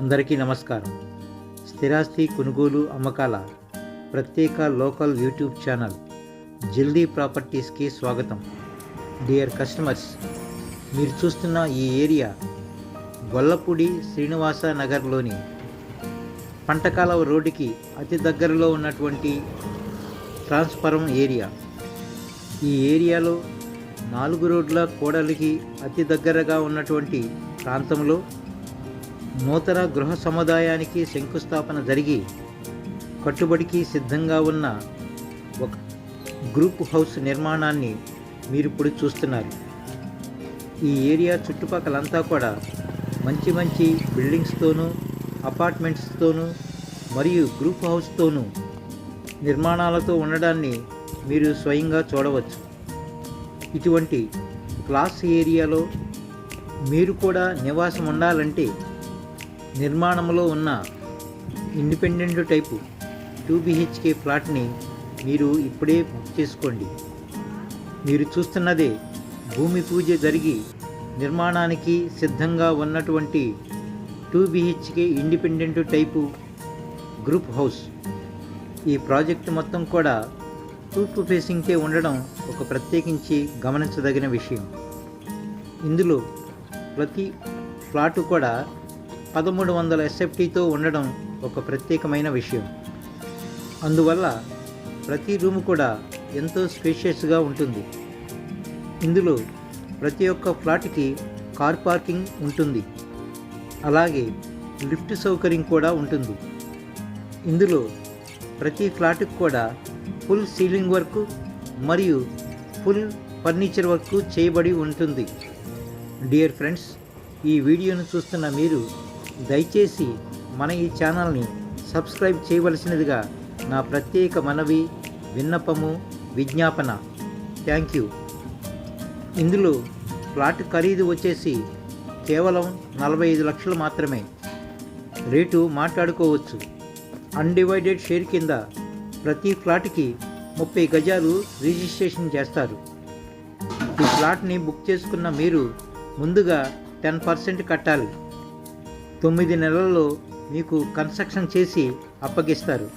అందరికీ నమస్కారం. స్థిరాస్తి కొనుగోలు అమ్మకాల ప్రత్యేక లోకల్ యూట్యూబ్ ఛానల్ జల్దీ ప్రాపర్టీస్కి స్వాగతం. డియర్ కస్టమర్స్ మీరు చూస్తున్న ఈ ఏరియా గొల్లపూడి శ్రీనివాస నగర్లోని పంటకాలవ రోడ్డుకి అతి దగ్గరలో ఉన్నటువంటి ట్రాన్స్ఫరం ఏరియా. ఈ ఏరియాలో నాలుగు రోడ్ల కోడలికి అతి దగ్గరగా ఉన్నటువంటి ప్రాంతంలో నూతన గృహ సముదాయానికి శంకుస్థాపన జరిగి కట్టుబడికి సిద్ధంగా ఉన్న ఒక గ్రూప్ హౌస్ నిర్మాణాన్ని మీరు ఇప్పుడు చూస్తున్నారు. ఈ ఏరియా చుట్టుపక్కలంతా కూడా మంచి మంచి బిల్డింగ్స్తోనూ అపార్ట్మెంట్స్తోనూ మరియు గ్రూప్ హౌస్తోనూ నిర్మాణాలతో ఉండడాన్ని మీరు స్వయంగా చూడవచ్చు. ఇటువంటి క్లాస్ ఏరియాలో మీరు కూడా నివాసం ఉండాలంటే నిర్మాణంలో ఉన్న ఇండిపెండెంట్ టైపు టూ బిహెచ్కే ఫ్లాట్ని మీరు ఇప్పుడే బుక్ చేసుకోండి. మీరు చూస్తున్నదే భూమి పూజ జరిగి నిర్మాణానికి సిద్ధంగా ఉన్నటువంటి two BHK independent type group house. ఈ ప్రాజెక్ట్ మొత్తం కూడా తూర్పు ఫేసింగ్కే ఉండడం ఒక ప్రత్యేకించి గమనించదగిన విషయం. ఇందులో ప్రతి ఫ్లాటు కూడా పదమూడు వందల ఎస్ఎఫ్టీతో ఉండడం ఒక ప్రత్యేకమైన విషయం. అందువల్ల ప్రతి రూమ్ కూడా ఎంతో స్పేషియస్గా ఉంటుంది. ఇందులో ప్రతి ఒక్క ఫ్లాట్కి కార్ పార్కింగ్ ఉంటుంది. అలాగే లిఫ్ట్ సౌకర్యం కూడా ఉంటుంది. ఇందులో ప్రతి ఫ్లాట్కి కూడా ఫుల్ సీలింగ్ వర్క్ మరియు ఫుల్ ఫర్నిచర్ వర్క్ చేయబడి ఉంటుంది. డియర్ ఫ్రెండ్స్ ఈ వీడియోను చూస్తున్న మీరు దయచేసి మన ఈ ఛానల్ని సబ్స్క్రైబ్ చేయవలసినదిగా నా ప్రత్యేక మనవి విన్నపము విజ్ఞాపన. Thank you. ఇందులో ప్లాట్ ఖరీదు వచ్చేసి కేవలం నలభై ఐదు లక్షలు మాత్రమే. రేటు మాట్లాడుకోవచ్చు. అన్డివైడెడ్ షేర్ కింద ప్రతి ఫ్లాట్కి ముప్పై గజాలు రిజిస్ట్రేషన్ చేస్తారు. ఈ ఫ్లాట్ని బుక్ చేసుకున్న మీరు ముందుగా టెన్ పర్సెంట్ కట్టాలి. తొమ్మిది నెలల్లో మీకు కన్స్ట్రక్షన్ చేసి అప్పగిస్తారు.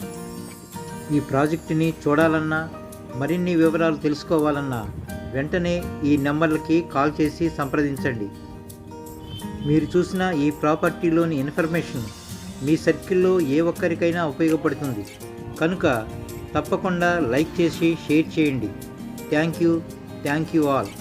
ఈ ప్రాజెక్టుని చూడాలన్నా మరిన్ని వివరాలు తెలుసుకోవాలన్నా వెంటనే ఈ నెంబర్లకి కాల్ చేసి సంప్రదించండి. మీరు చూసిన ఈ ప్రాపర్టీలోని ఇన్ఫర్మేషన్ మీ సర్కిల్లో ఏ ఒక్కరికైనా ఉపయోగపడుతుంది. కనుక తప్పకుండా లైక్ చేసి షేర్ చేయండి. Thank you. Thank you all.